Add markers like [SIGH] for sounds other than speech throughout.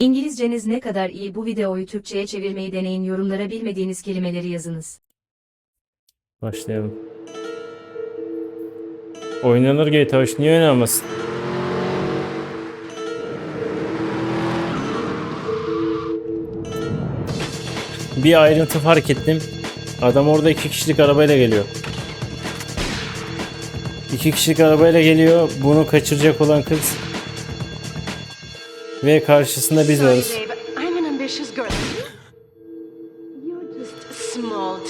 İngilizceniz ne kadar iyi bu videoyu Türkçe'ye çevirmeyi deneyin yorumlara bilmediğiniz kelimeleri yazınız. Başlayalım. Oynanır GTA 3 niye oynanmasın? Bir ayrıntı fark ettim. Adam orada iki kişilik arabayla geliyor. İki kişilik arabayla geliyor. Bunu kaçıracak olan kız. Ve karşısında biz varız.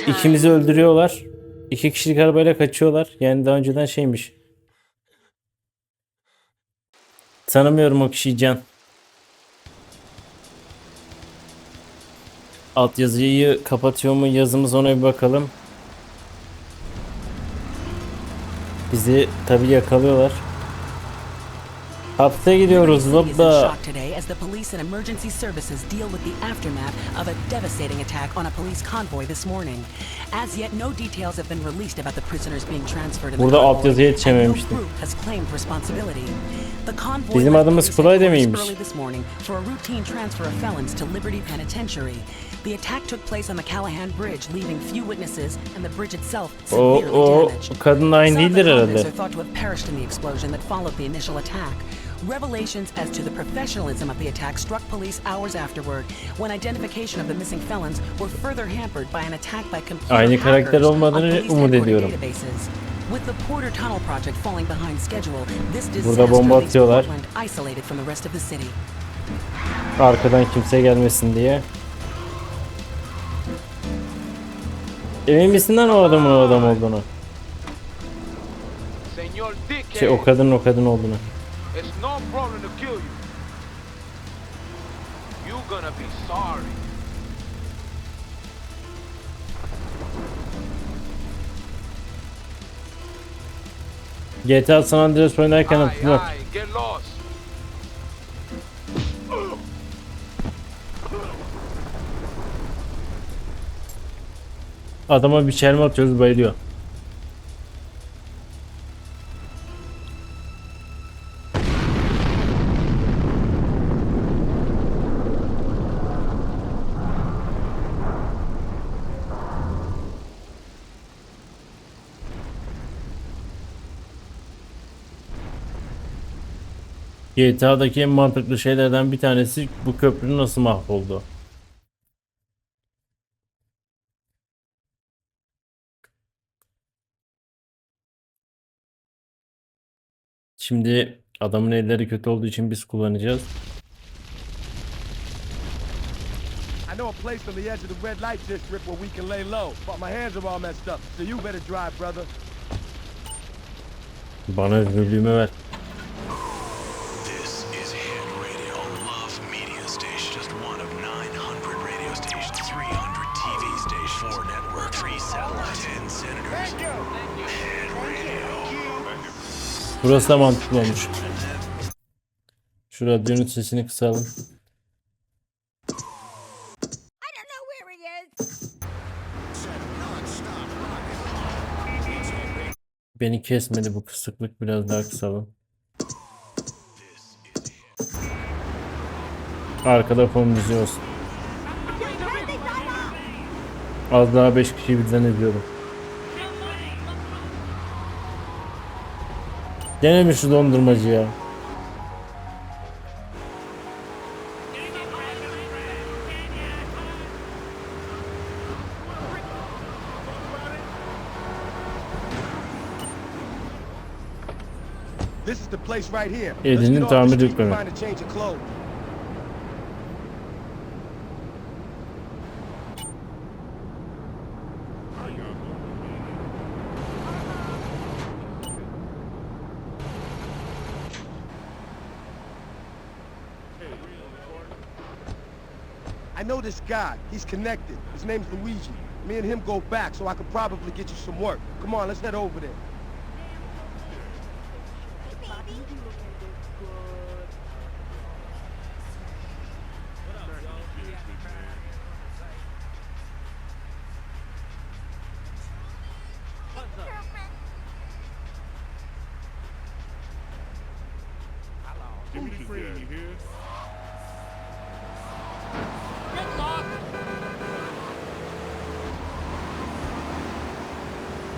İkimizi öldürüyorlar. İki kişilik arabayla kaçıyorlar. Yani daha önceden şeymiş. Tanımıyorum o kişiyi Can. Alt yazıyı kapatıyor mu yazımız ona bir bakalım. Bizi tabi yakalıyorlar. Hapse gidiyoruz City is in baba. today as the police and emergency services deal with the aftermath of a devastating attack on a police convoy this morning. As yet, no details have been released about the prisoners being transferred in the Burada no yetişememiştim. has claimed responsibility. The convoy Bizim adımız headquarters demeymiş. early this morning for a routine transfer of felons to Liberty Penitentiary. The attack took place on the Callahan Bridge, leaving few witnesses and the bridge itself severely o damaged. kadın aynı Some of the değildir herhalde. are thought to have perished in the explosion that followed the initial attack. Revelations as to the professionalism of the attack struck police hours afterward, when identification of the missing felons were further hampered by an attack by computer Aynı karakter hackers olmadığını on police umut ediyorum. databases. With the Porter Tunnel project falling behind schedule, this Burada disaster bomba leaves atıyorlar. Portland isolated from the rest of the city. Arkadan kimse gelmesin diye. Emin misin lan o adamın o adam olduğunu? Şey o kadının o kadın olduğunu. İt's no problem to kill you. You gonna be sorry. GTA San Andreas oynarken hatırlar. aye, get lost. Adama bir çelme atıyoruz bayılıyor. GTA'daki en mantıklı şeylerden bir tanesi bu köprünün nasıl mahvoldu. Şimdi adamın elleri kötü olduğu için biz kullanacağız. I know a place on the edge of the red light district where we can lay low, but my hands are all messed up, so you better drive, brother. Bana özgürlüğümü ver. Burası da mantıklı olmuş. Şu radyonun sesini kısalım. Beni kesmedi bu kısıklık biraz daha kısalım. Arkada fon müziği olsun. Az daha 5 kişiyi birden izliyordum. Gene mi şu dondurmacı ya? This is the I know this guy. He's connected. His name's Luigi. Me and him go back, so I could probably get you some work. Come on, let's head over there.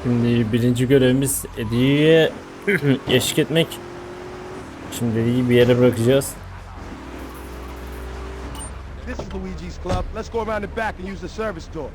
Şimdi birinci görevimiz Eddie'ye [CLEARS THROAT] eşlik etmek. Şimdi Eddie'yi bir yere bırakacağız. This is Luigi's club. Let's go around the back and use the service door.